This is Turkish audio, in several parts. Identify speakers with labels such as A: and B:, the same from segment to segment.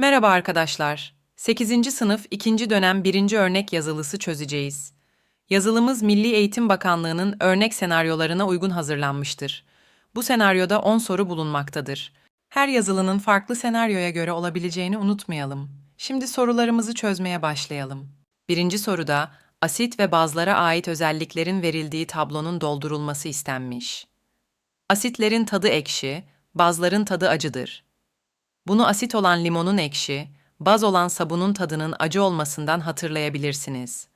A: Merhaba arkadaşlar. 8. sınıf 2. dönem 1. örnek yazılısı çözeceğiz. Yazılımız Milli Eğitim Bakanlığı'nın örnek senaryolarına uygun hazırlanmıştır. Bu senaryoda 10 soru bulunmaktadır. Her yazılının farklı senaryoya göre olabileceğini unutmayalım. Şimdi sorularımızı çözmeye başlayalım. Birinci soruda asit ve bazlara ait özelliklerin verildiği tablonun doldurulması istenmiş. Asitlerin tadı ekşi, bazların tadı acıdır. Bunu asit olan limonun ekşi, baz olan sabunun tadının acı olmasından hatırlayabilirsiniz.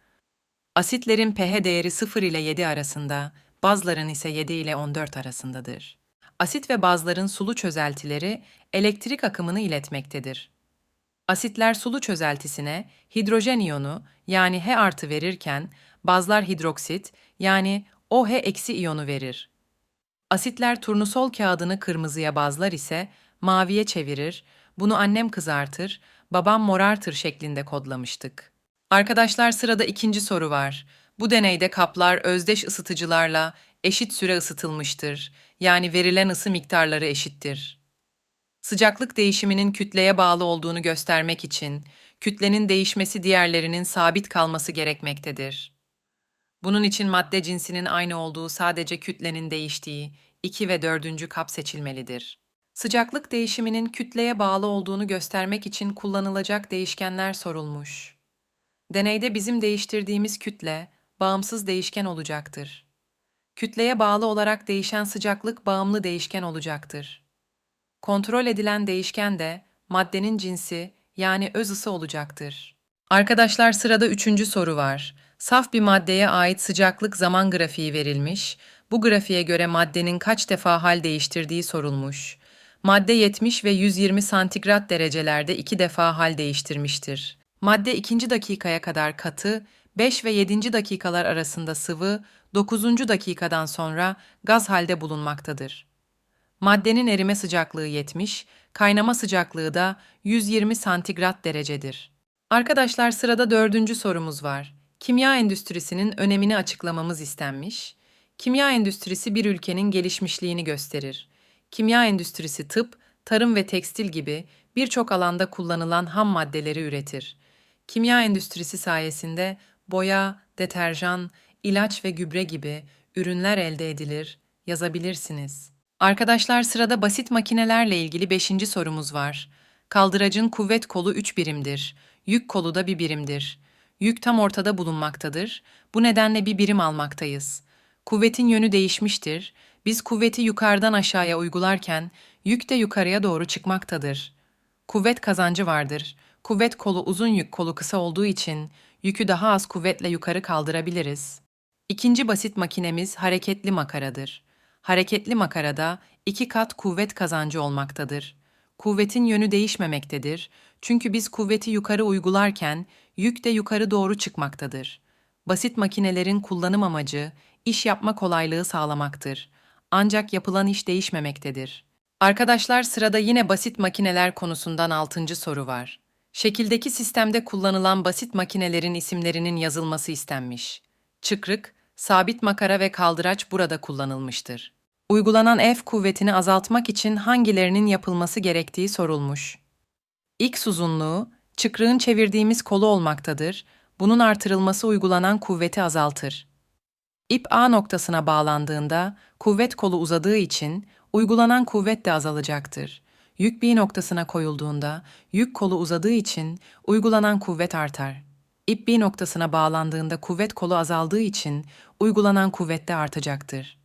A: Asitlerin pH değeri 0 ile 7 arasında, bazların ise 7 ile 14 arasındadır. Asit ve bazların sulu çözeltileri elektrik akımını iletmektedir. Asitler sulu çözeltisine hidrojen iyonu yani H artı verirken bazlar hidroksit yani OH eksi iyonu verir. Asitler turnusol kağıdını kırmızıya bazlar ise maviye çevirir, bunu annem kızartır, babam morartır şeklinde kodlamıştık. Arkadaşlar sırada ikinci soru var. Bu deneyde kaplar özdeş ısıtıcılarla eşit süre ısıtılmıştır. Yani verilen ısı miktarları eşittir. Sıcaklık değişiminin kütleye bağlı olduğunu göstermek için kütlenin değişmesi diğerlerinin sabit kalması gerekmektedir. Bunun için madde cinsinin aynı olduğu sadece kütlenin değiştiği 2 ve 4. kap seçilmelidir. Sıcaklık değişiminin kütleye bağlı olduğunu göstermek için kullanılacak değişkenler sorulmuş. Deneyde bizim değiştirdiğimiz kütle bağımsız değişken olacaktır. Kütleye bağlı olarak değişen sıcaklık bağımlı değişken olacaktır. Kontrol edilen değişken de maddenin cinsi yani öz ısı olacaktır. Arkadaşlar sırada üçüncü soru var. Saf bir maddeye ait sıcaklık zaman grafiği verilmiş. Bu grafiğe göre maddenin kaç defa hal değiştirdiği sorulmuş. Madde 70 ve 120 santigrat derecelerde iki defa hal değiştirmiştir. Madde 2. dakikaya kadar katı, 5 ve 7. dakikalar arasında sıvı, 9. dakikadan sonra gaz halde bulunmaktadır. Maddenin erime sıcaklığı 70, kaynama sıcaklığı da 120 santigrat derecedir. Arkadaşlar sırada dördüncü sorumuz var. Kimya endüstrisinin önemini açıklamamız istenmiş. Kimya endüstrisi bir ülkenin gelişmişliğini gösterir. Kimya endüstrisi tıp, tarım ve tekstil gibi birçok alanda kullanılan ham maddeleri üretir. Kimya endüstrisi sayesinde boya, deterjan, ilaç ve gübre gibi ürünler elde edilir, yazabilirsiniz. Arkadaşlar sırada basit makinelerle ilgili 5. sorumuz var. Kaldıracın kuvvet kolu 3 birimdir. Yük kolu da bir birimdir. Yük tam ortada bulunmaktadır. Bu nedenle bir birim almaktayız. Kuvvetin yönü değişmiştir. Biz kuvveti yukarıdan aşağıya uygularken yük de yukarıya doğru çıkmaktadır. Kuvvet kazancı vardır. Kuvvet kolu uzun yük kolu kısa olduğu için yükü daha az kuvvetle yukarı kaldırabiliriz. İkinci basit makinemiz hareketli makaradır. Hareketli makarada iki kat kuvvet kazancı olmaktadır. Kuvvetin yönü değişmemektedir. Çünkü biz kuvveti yukarı uygularken yük de yukarı doğru çıkmaktadır. Basit makinelerin kullanım amacı iş yapma kolaylığı sağlamaktır. Ancak yapılan iş değişmemektedir. Arkadaşlar sırada yine basit makineler konusundan 6. soru var. Şekildeki sistemde kullanılan basit makinelerin isimlerinin yazılması istenmiş. Çıkrık, sabit makara ve kaldıraç burada kullanılmıştır. Uygulanan F kuvvetini azaltmak için hangilerinin yapılması gerektiği sorulmuş. X uzunluğu, çıkrığın çevirdiğimiz kolu olmaktadır. Bunun artırılması uygulanan kuvveti azaltır. İp A noktasına bağlandığında kuvvet kolu uzadığı için uygulanan kuvvet de azalacaktır. Yük B noktasına koyulduğunda yük kolu uzadığı için uygulanan kuvvet artar. İp B noktasına bağlandığında kuvvet kolu azaldığı için uygulanan kuvvet de artacaktır.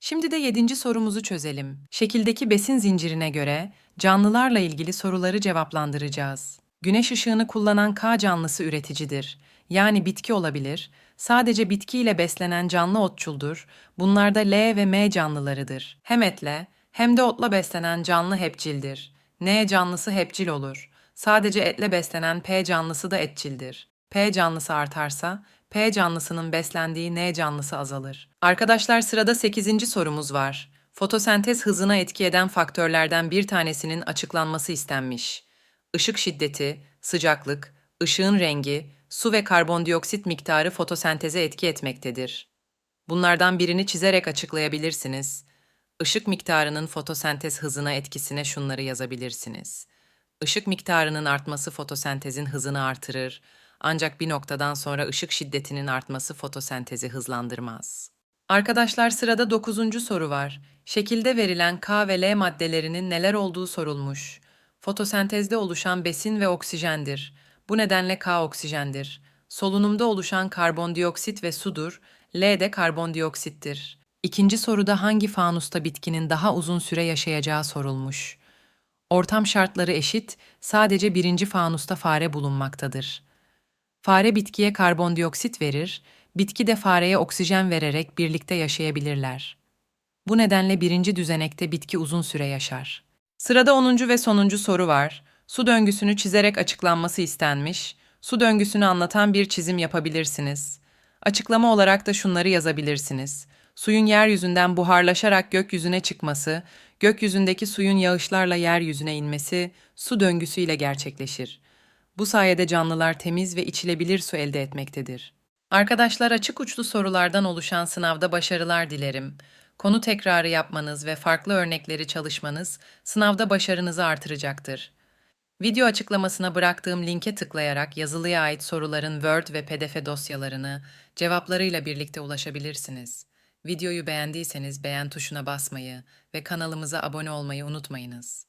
A: Şimdi de yedinci sorumuzu çözelim. Şekildeki besin zincirine göre canlılarla ilgili soruları cevaplandıracağız. Güneş ışığını kullanan K canlısı üreticidir. Yani bitki olabilir. Sadece bitkiyle beslenen canlı otçuldur. Bunlar da L ve M canlılarıdır. Hem etle hem de otla beslenen canlı hepçildir. N canlısı hepcil olur. Sadece etle beslenen P canlısı da etçildir. P canlısı artarsa P canlısının beslendiği N canlısı azalır. Arkadaşlar sırada 8. sorumuz var. Fotosentez hızına etki eden faktörlerden bir tanesinin açıklanması istenmiş. Işık şiddeti, sıcaklık, ışığın rengi, su ve karbondioksit miktarı fotosenteze etki etmektedir. Bunlardan birini çizerek açıklayabilirsiniz. Işık miktarının fotosentez hızına etkisine şunları yazabilirsiniz. Işık miktarının artması fotosentezin hızını artırır. Ancak bir noktadan sonra ışık şiddetinin artması fotosentezi hızlandırmaz. Arkadaşlar sırada 9. soru var. Şekilde verilen K ve L maddelerinin neler olduğu sorulmuş. Fotosentezde oluşan besin ve oksijendir. Bu nedenle K oksijendir. Solunumda oluşan karbondioksit ve sudur. L de karbondioksittir. İkinci soruda hangi fanusta bitkinin daha uzun süre yaşayacağı sorulmuş. Ortam şartları eşit, sadece birinci fanusta fare bulunmaktadır. Fare bitkiye karbondioksit verir, bitki de fareye oksijen vererek birlikte yaşayabilirler. Bu nedenle birinci düzenekte bitki uzun süre yaşar. Sırada 10. ve sonuncu soru var. Su döngüsünü çizerek açıklanması istenmiş. Su döngüsünü anlatan bir çizim yapabilirsiniz. Açıklama olarak da şunları yazabilirsiniz. Suyun yeryüzünden buharlaşarak gökyüzüne çıkması, gökyüzündeki suyun yağışlarla yeryüzüne inmesi su döngüsüyle gerçekleşir. Bu sayede canlılar temiz ve içilebilir su elde etmektedir. Arkadaşlar açık uçlu sorulardan oluşan sınavda başarılar dilerim. Konu tekrarı yapmanız ve farklı örnekleri çalışmanız sınavda başarınızı artıracaktır. Video açıklamasına bıraktığım linke tıklayarak yazılıya ait soruların Word ve PDF dosyalarını cevaplarıyla birlikte ulaşabilirsiniz. Videoyu beğendiyseniz beğen tuşuna basmayı ve kanalımıza abone olmayı unutmayınız.